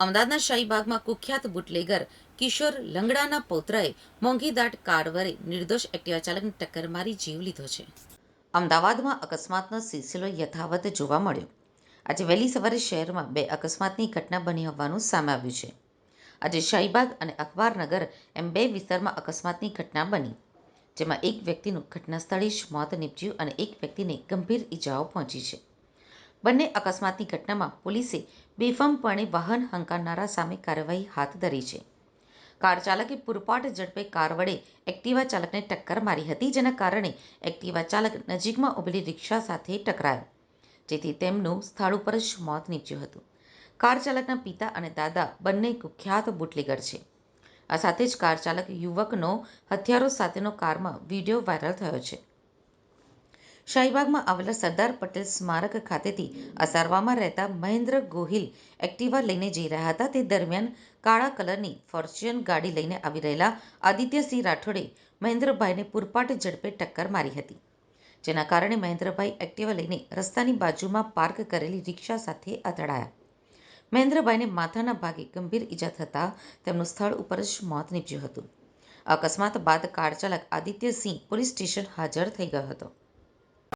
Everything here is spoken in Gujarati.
અમદાવાદના શાહીબાગમાં કુખ્યાત બુટલેગર કિશોર લંગડાના પૌત્રએ મોંઘીદાટ કાર વરે નિર્દોષ એક્ટિવા ચાલકને ટક્કર મારી જીવ લીધો છે. અમદાવાદમાં અકસ્માતનો સિલસિલો યથાવત જોવા મળ્યો. આજે વહેલી સવારે શહેરમાં બે અકસ્માતની ઘટના બની હોવાનું સામે આવ્યું છે. આજે શાહીબાગ અને અખબારનગર એમ બે વિસ્તારમાં અકસ્માતની ઘટના બની, જેમાં એક વ્યક્તિનું ઘટના સ્થળે જ મોત નીપજ્યું અને એક વ્યક્તિને ગંભીર ઈજાઓ પહોંચી છે. બંને અકસ્માતની ઘટનામાં પોલીસે બેફામપણે વાહન હંકારનારા સામે કાર્યવાહી હાથ ધરી છે. કાર ચાલકે પૂરપાટ ઝડપે કાર વડે એક્ટિવા ચાલકને ટક્કર મારી હતી, જેના કારણે એક્ટિવા ચાલક નજીકમાં ઉભેલી રિક્ષા સાથે ટકરાયો, જેથી તેમનું સ્થળ ઉપર જ મોત નીપજ્યું હતું. કાર ચાલકના પિતા અને દાદા બંને કુખ્યાત બુટલેગર છે. આ સાથે જ કાર ચાલક યુવકનો હથિયારો સાથેનો કારમાં વીડિયો વાયરલ થયો છે. શાહીબાગમાં આવેલા સરદાર પટેલ સ્મારક ખાતેથી અસારવામાં રહેતા મહેન્દ્ર ગોહિલ એક્ટિવા લઈને જઈ રહ્યા હતા. તે દરમિયાન કાળા કલરની ફોર્ચ્યુન ગાડી લઈને આવી રહેલા આદિત્યસિંહ રાઠોડે મહેન્દ્રભાઈને પૂરપાટ ઝડપે ટક્કર મારી હતી, જેના કારણે મહેન્દ્રભાઈ એક્ટિવા લઈને રસ્તાની બાજુમાં પાર્ક કરેલી રિક્ષા સાથે અથડાયા મહેન્દ્રભાઈને માથાના ભાગે ગંભીર ઈજા થતાં તેમનું સ્થળ ઉપર જ મોત નીપજ્યું હતું. અકસ્માત બાદ કાર ચાલક આદિત્યસિંહ પોલીસ સ્ટેશન હાજર થઈ ગયો હતો.